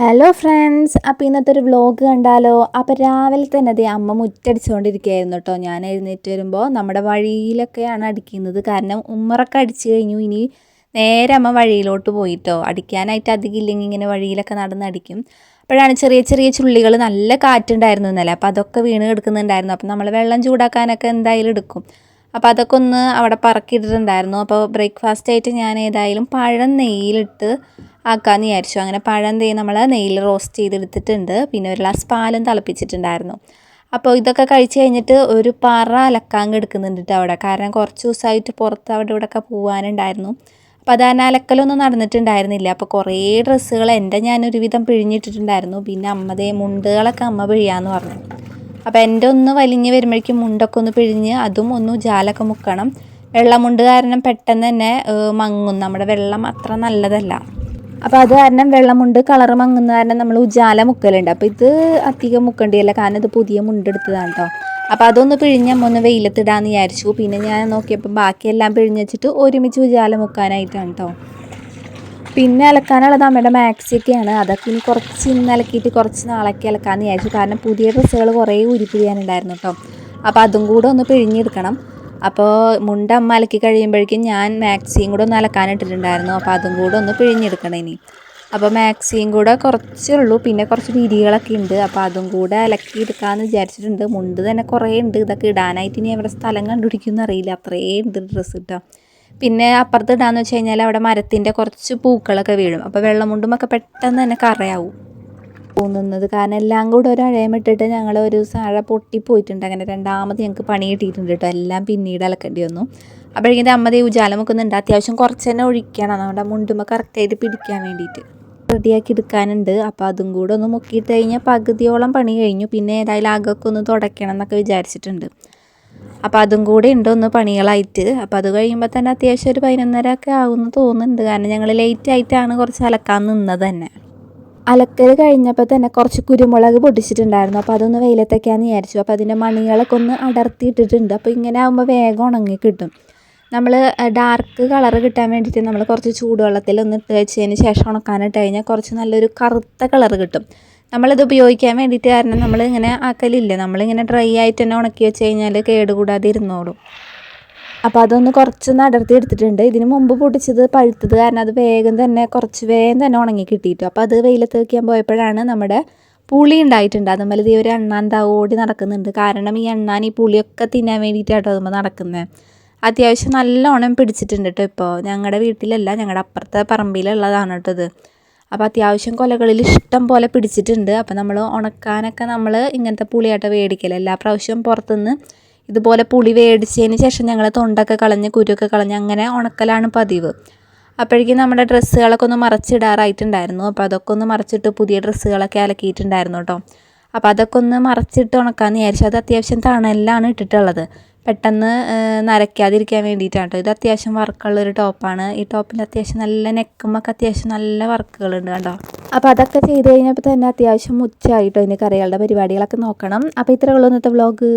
Hello friends അപ്പോൾ ഇന്നത്തെ ഒരു വ്ലോഗ് കണ്ടാലോ? അപ്പോൾ രാവിലെ തന്നെ അതേ അമ്മ മുറ്റടിച്ചുകൊണ്ടിരിക്കുകയായിരുന്നു കേട്ടോ. ഞാൻ എഴുന്നേറ്റ് വരുമ്പോൾ നമ്മുടെ വഴിയിലൊക്കെയാണ് അടിക്കുന്നത്. കാരണം ഉമ്മറൊക്കെ അടിച്ചു കഴിഞ്ഞു. ഇനി നേരെ അമ്മ വഴിയിലോട്ട് പോയിട്ടോ അടിക്കാനായിട്ട് അധികം ഇല്ലെങ്കിൽ ഇങ്ങനെ വഴിയിലൊക്കെ നടന്ന് അടിക്കും. അപ്പോഴാണ് ചെറിയ ചെറിയ ചുള്ളികൾ നല്ല കാറ്റുണ്ടായിരുന്നു ഇന്നലെ. അപ്പോൾ അതൊക്കെ വീണ് കിടക്കുന്നുണ്ടായിരുന്നു. അപ്പോൾ നമ്മൾ വെള്ളം ചൂടാക്കാനൊക്കെ എന്തായാലും എടുക്കും. അപ്പോൾ അതൊക്കെ ഒന്ന് അവിടെ പറക്കിയിട്ടിട്ടുണ്ടായിരുന്നു. അപ്പോൾ ബ്രേക്ക്ഫാസ്റ്റ് ആയിട്ട് ഞാൻ ഏതായാലും പഴം നെയ്യിലിട്ട് ആക്കാമെന്ന് വിചാരിച്ചു. അങ്ങനെ പഴം തേ നമ്മൾ നെയ്യിൽ റോസ്റ്റ് ചെയ്തെടുത്തിട്ടുണ്ട്. പിന്നെ ഒരു ഗ്ലാസ് പാലും തിളപ്പിച്ചിട്ടുണ്ടായിരുന്നു. അപ്പോൾ ഇതൊക്കെ കഴിച്ച് കഴിഞ്ഞിട്ട് ഒരു പറ അലക്കാൻ എടുക്കുന്നുണ്ട് അവിടെ. കാരണം കുറച്ച് ദിവസമായിട്ട് പുറത്ത് അവിടെ ഇവിടെയൊക്കെ പോകാനുണ്ടായിരുന്നു അപ്പോൾ അത് തന്നെ അലക്കലൊന്നും നടന്നിട്ടുണ്ടായിരുന്നില്ല. അപ്പോൾ കുറേ ഡ്രസ്സുകൾ എന്റെ ഞാനൊരുവിധം പിഴിഞ്ഞിട്ടിട്ടുണ്ടായിരുന്നു. പിന്നെ അമ്മതേ മുണ്ടുകളൊക്കെ അമ്മ പിഴിയാന്ന് പറഞ്ഞു. അപ്പോൾ എന്റെ ഒന്ന് വലിഞ്ഞ് വരുമ്പോഴേക്കും മുണ്ടൊക്കെ ഒന്ന് പിഴിഞ്ഞ് അതും ഒന്ന് ജാലൊക്കെ മുക്കണം. വെള്ളമുണ്ട് കാരണം പെട്ടെന്ന് തന്നെ മങ്ങും. നമ്മുടെ വെള്ളം അത്ര നല്ലതല്ല. അപ്പോൾ അത് കാരണം വെള്ളമുണ്ട് കളർ മങ്ങുന്ന കാരണം നമ്മൾ ഉജാല മുക്കലുണ്ട്. അപ്പോൾ ഇത് അധികം മുക്കേണ്ടിയല്ല കാരണം ഇത് പുതിയ മുണ്ടെടുത്തതാണ് കേട്ടോ അപ്പോൾ അതൊന്ന് പിഴിഞ്ഞ് ഒന്ന് വെയിലത്തിടാന്ന് വിചാരിച്ചു. പിന്നെ ഞാൻ നോക്കിയപ്പോൾ ബാക്കിയെല്ലാം പിഴിഞ്ഞ് വെച്ചിട്ട് ഒരുമിച്ച് ഉജാല മുക്കാനായിട്ടാണ് കേട്ടോ പിന്നെ അലക്കാനുള്ളത് അമ്മയുടെ മാക്സിയൊക്കെയാണ് അതൊക്കെ ഇനി കുറച്ച് ഇന്ന് അലക്കിയിട്ട് കുറച്ച് നാളൊക്കെ അലക്കാമെന്ന് വിചാരിച്ചു. കാരണം പുതിയ ഡ്രസ്സുകൾ കുറേ ഉരുപ്പിഴിയാനുണ്ടായിരുന്നു കേട്ടോ അപ്പോൾ അതും കൂടെ ഒന്ന് പിഴിഞ്ഞെടുക്കണം. അപ്പോൾ മുണ്ട അമ്മ അലക്കി കഴിയുമ്പോഴേക്കും ഞാൻ മാക്സിയും കൂടെ ഒന്ന് അലക്കാനിട്ടിട്ടുണ്ടായിരുന്നു അപ്പോൾ അതും കൂടെ ഒന്ന് പിഴിഞ്ഞെടുക്കണം ഇനി. അപ്പോൾ മാക്സിയും കൂടെ കുറച്ചേ ഉള്ളൂ. പിന്നെ കുറച്ച് വിരികളൊക്കെ ഉണ്ട്. അപ്പോൾ അതും കൂടെ അലക്കി എടുക്കാമെന്ന് വിചാരിച്ചിട്ടുണ്ട്. മുണ്ട് തന്നെ കുറേ ഉണ്ട്. ഇതൊക്കെ ഇടാനായിട്ട് ഇനി എവിടെ സ്ഥലം കണ്ടുപിടിക്കുമെന്ന് അറിയില്ല. അത്രയേ ഉണ്ട് ഡ്രസ്സ് കിട്ടുക പിന്നെ അപ്പുറത്ത് ഇടാന്ന് വെച്ച് കഴിഞ്ഞാൽ അവിടെ മരത്തിന്റെ കുറച്ച് പൂക്കളൊക്കെ വീഴും. അപ്പോൾ വെള്ളം വെള്ളമുണ്ടുമൊക്കെ പെട്ടെന്ന് തന്നെ കറയാവും. തോന്നുന്നത് കാരണം എല്ലാം കൂടെ ഒരു അഴയം ഇട്ടിട്ട് ഞങ്ങൾ ഒരു ദിവസം അഴ പൊട്ടിപ്പോയിട്ടുണ്ട്. അങ്ങനെ രണ്ടാമത് ഞങ്ങൾക്ക് പണി കിട്ടിയിട്ടുണ്ട് കേട്ടോ. എല്ലാം പിന്നീട് അലക്കേണ്ടി വന്നു. അപ്പോഴേക്കും അമ്മ ഉജാല മുക്കുന്നുണ്ട് അത്യാവശ്യം കുറച്ച് തന്നെ ഒഴിക്കണം. നമ്മുടെ മുണ്ടുമ്പോൾ കറക്റ്റായിട്ട് പിടിക്കാൻ വേണ്ടിയിട്ട്. റെഡിയാക്കി എടുക്കാനുണ്ട്. അപ്പോൾ അതും കൂടെ ഒന്ന് മുക്കിയിട്ട് കഴിഞ്ഞാൽ പകുതിയോളം പണി കഴിഞ്ഞു. പിന്നെ ഏതായാലും അകമൊക്കെ തുടയ്ക്കണം എന്നൊക്കെ വിചാരിച്ചിട്ടുണ്ട്. അപ്പോൾ അതും കൂടെ ഉണ്ട് ഒന്ന് പണികളായിട്ട്. അപ്പോൾ അത് കഴിയുമ്പോൾ തന്നെ അത്യാവശ്യം ഒരു പതിനൊന്നര ഒക്കെ ആവുമെന്ന് തോന്നുന്നുണ്ട്. കാരണം ഞങ്ങൾ ലേറ്റ് ആയിട്ടാണ് കുറച്ച് അലക്കാൻ നിന്നത് തന്നെ. അലക്കൽ കഴിഞ്ഞപ്പോൾ തന്നെ കുറച്ച് കുരുമുളക് പൊടിച്ചിട്ടുണ്ടായിരുന്നു അപ്പോൾ അതൊന്ന് വെയിലത്തേക്കാന്ന് വിചാരിച്ചു. അപ്പോൾ അതിന്റെ മണികളൊക്കെ ഒന്ന് അടർത്തിയിട്ടിട്ടുണ്ട് അപ്പോൾ ഇങ്ങനെ ആകുമ്പോൾ വേഗം ഉണങ്ങി കിട്ടും. നമ്മൾ ഡാർക്ക് കളർ കിട്ടാൻ വേണ്ടിയിട്ട് നമ്മൾ കുറച്ച് ചൂടുവെള്ളത്തിൽ ഒന്ന് ഇട്ട് വെച്ചതിന് ശേഷം ഉണക്കാനിട്ട് കഴിഞ്ഞാൽ കുറച്ച് നല്ലൊരു കറുത്ത കളർ കിട്ടും. നമ്മളിത് ഉപയോഗിക്കാൻ വേണ്ടിയിട്ട് കാരണം നമ്മളിങ്ങനെ ആക്കലില്ല. നമ്മളിങ്ങനെ ഡ്രൈ ആയിട്ട് തന്നെ ഉണക്കി വെച്ച് കഴിഞ്ഞാൽ കേടുകൂടാതെ ഇരുന്നോളും. അപ്പോൾ അതൊന്ന് കുറച്ചൊന്ന് അടർത്തി എടുത്തിട്ടുണ്ട്. ഇതിന് മുമ്പ് പൊടിച്ചത് പഴുത്തത് കാരണം അത് വേഗം തന്നെ കുറച്ച് വേഗം തന്നെ ഉണങ്ങി കിട്ടിയിട്ടു. അപ്പോൾ അത് വെയിലത്ത് വയ്ക്കാൻ പോയപ്പോഴാണ് നമ്മുടെ പുളി ഉണ്ടായിട്ടുണ്ട്. അതുപോലെ ഈ ഒരു എണ്ണാൻ ഓടി നടക്കുന്നുണ്ട്. കാരണം ഈ എണ്ണാൻ ഈ പുളിയൊക്കെ തിന്നാൻ വേണ്ടിയിട്ടാട്ടോ അതുമ്പോൾ നടക്കുന്നത് അത്യാവശ്യം നല്ലോണം പിടിച്ചിട്ടുണ്ട് കേട്ടോ ഇപ്പോൾ ഞങ്ങളുടെ വീട്ടിലല്ല ഞങ്ങളുടെ അപ്പുറത്തെ പറമ്പിലുള്ളതാണ് കേട്ടോ ഇത്. അപ്പോൾ അത്യാവശ്യം കൊലകളിൽ ഇഷ്ടം പോലെ പിടിച്ചിട്ടുണ്ട്. അപ്പോൾ നമ്മൾ ഉണക്കാനൊക്കെ നമ്മൾ ഇങ്ങനത്തെ പുളിയായിട്ട് മേടിക്കല എല്ലാ പ്രാവശ്യവും പുറത്തുനിന്ന് ഇതുപോലെ പുളി വേടിച്ചതിന് ശേഷം ഞങ്ങൾ തൊണ്ടൊക്കെ കളഞ്ഞ് കുരുവൊക്കെ കളഞ്ഞ് അങ്ങനെ ഉണക്കലാണ് പതിവ്. അപ്പോഴേക്കും നമ്മുടെ ഡ്രസ്സുകളൊക്കെ ഒന്ന് മറച്ചിടാറായിട്ടുണ്ടായിരുന്നു. അപ്പോൾ അതൊക്കെ ഒന്ന് മറച്ചിട്ട് പുതിയ ഡ്രസ്സുകളൊക്കെ അലക്കിയിട്ടുണ്ടായിരുന്നു കേട്ടോ. അപ്പോൾ അതൊക്കെ ഒന്ന് മറച്ചിട്ട് ഉണക്കാമെന്ന് വിചാരിച്ചു. അത് അത്യാവശ്യം തണലിലാണ് ഇട്ടിട്ടുള്ളത്. പെട്ടെന്ന് നരയ്ക്കാതിരിക്കാൻ വേണ്ടിയിട്ടാണ് കേട്ടോ ഇത് അത്യാവശ്യം വർക്കുള്ളൊരു ടോപ്പാണ്. ഈ ടോപ്പിൽ അത്യാവശ്യം നല്ല നെക്കുമൊക്കെ അത്യാവശ്യം നല്ല വർക്കുകളുണ്ട് കേട്ടോ അപ്പോൾ അതൊക്കെ ചെയ്ത് കഴിഞ്ഞപ്പോൾ തന്നെ അത്യാവശ്യം ഉച്ചയായിട്ടോ ഇനി കറികളുടെ പരിപാടികളൊക്കെ നോക്കണം. അപ്പോൾ ഇത്രയേ ഉള്ളൂ ഇന്നത്തെ വ്ളോഗ്